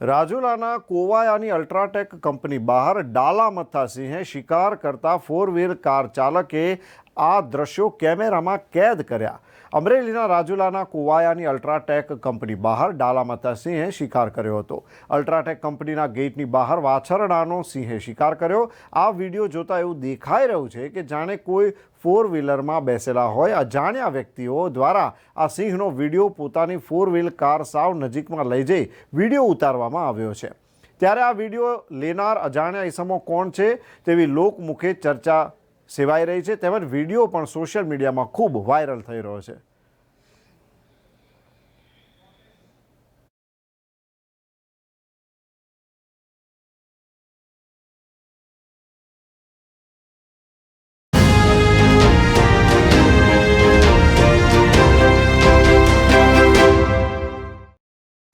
રાજુલાના કોવાયાની UltraTech company બહાર ડાલા સિંહે શિકાર કરતા ફોર વ્હીલ કાર ચાલકે આ દ્રશ્યો કેમેરામાં કેદ કર્યા. અમરેલીના રાજુલાના કુવાયાની અલ્ટ્રાટેક કંપની બહાર ડાલામતા સિંહે શિકાર કર્યો હતો. અલ્ટ્રાટેક કંપનીના ગેટની બહાર વાછરડાનો સિંહે શિકાર કર્યો. આ વીડિયો જોતાં એવું દેખાઈ રહ્યું છે કે જાણે કોઈ ફોર વ્હીલરમાં બેસેલા હોય. અજાણ્યા વ્યક્તિઓ દ્વારા આ સિંહનો વીડિયો પોતાની ફોર વ્હીલ કાર સાવ નજીકમાં લઈ જઈ વીડિયો ઉતારવામાં આવ્યો છે. ત્યારે આ વીડિયો લેનાર અજાણ્યા ઈસમો કોણ છે તેવી લોકમુખે ચર્ચા સેવાઈ રહી છે. તેમજ વીડિયો પણ સોશિયલ મીડિયામાં ખૂબ વાયરલ થઈ રહ્યો છે.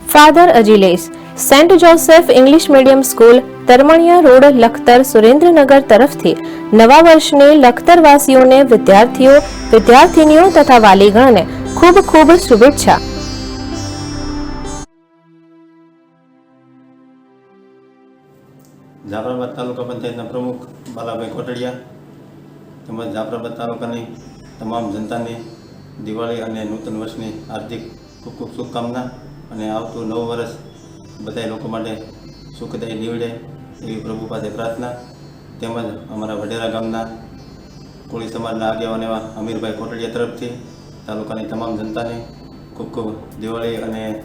Father અજીલેસ Saint Joseph English medium school, Taramaniya road, Lakhtar, Surendranagar તરફથી નવા વર્ષની લખતરવાસીઓને વિદ્યાર્થીઓ, વિદ્યાર્થિનીઓ તથા વાલીગણને ખૂબ ખૂબ શુભેચ્છા. જાફરાબાદ તાલુકા પંચાયતના પ્રમુખ બાલાભાઈ કોટડિયા તેમજ જાફરાબાદ તાલુકાની તમામ જનતાને દિવાળી અને નૂતન વર્ષની હાર્દિક ખૂબ ખૂબ શુભકામના અને આવતું નવું વર્ષ બધા લોકો માટે સુખદાયી નીવડે એવી પ્રભુ પાસે પ્રાર્થના. તેમજ અમારા વઢેરા ગામના કોળી સમાજના આગેવાન એવા અમીરભાઈ કોટડિયા તરફથી તાલુકાની તમામ જનતાને ખૂબ ખૂબ દિવાળી અને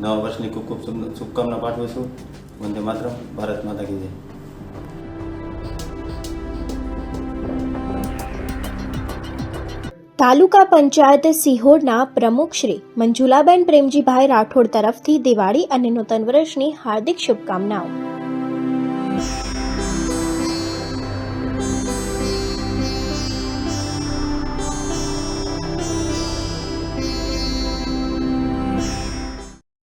નવા વર્ષની ખૂબ ખૂબ શુભ- શુભકામના પાઠવું છું. વંદે માત્ર ભારત માતા કી જય. તાલુકા પંચાયત સિહોરના પ્રમુખ શ્રી મંજુલાબેન પ્રેમજીભાઈ રાઠોડ તરફથી દિવાળી અને નૂતન વર્ષની હાર્દિક શુભકામનાઓ.